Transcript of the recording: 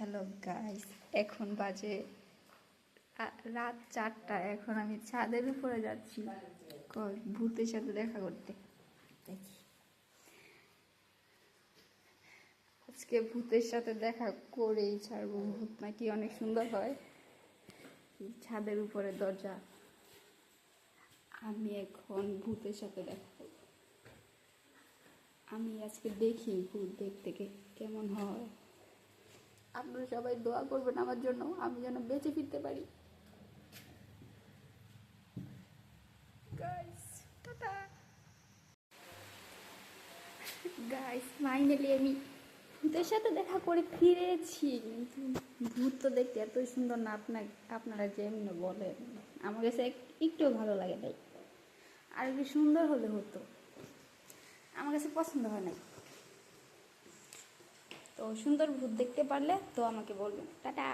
Hello guys এখন বাজে রাত চারটা। এখন আমি ছাদের উপরে যাচ্ছি। ভূতের সাথে দেখা করতে। দেখি। আজকে ভূতের সাথে দেখা করেই ছাড়বো। ভূত নাকি অনেক সুন্দর হয়। ছাদের উপরে দরজা। আমি এখন ভূতের সাথে দেখা করব। আমি আজকে দেখি ভূত দেখতে কেমন হয়। আপনারা সবাই দোয়া করবেন আমার জন্য, আমি যেন বেঁচে ফিরতে পারি। গাইস ফাইনালি আমি ভূতের সাথে দেখা করে ফিরেছি ভূত তো দেখতে এতই সুন্দর না, আপনার, আপনারা যেমনি বলেন, আমার কাছে এক- একটুও ভালো লাগে নাই। আর কি সুন্দর হলে হতো। আমার কাছে পছন্দ হয় নাই। সুন্দর ভূত দেখতে পারলে তো আমাকে বলবেন। টাটা।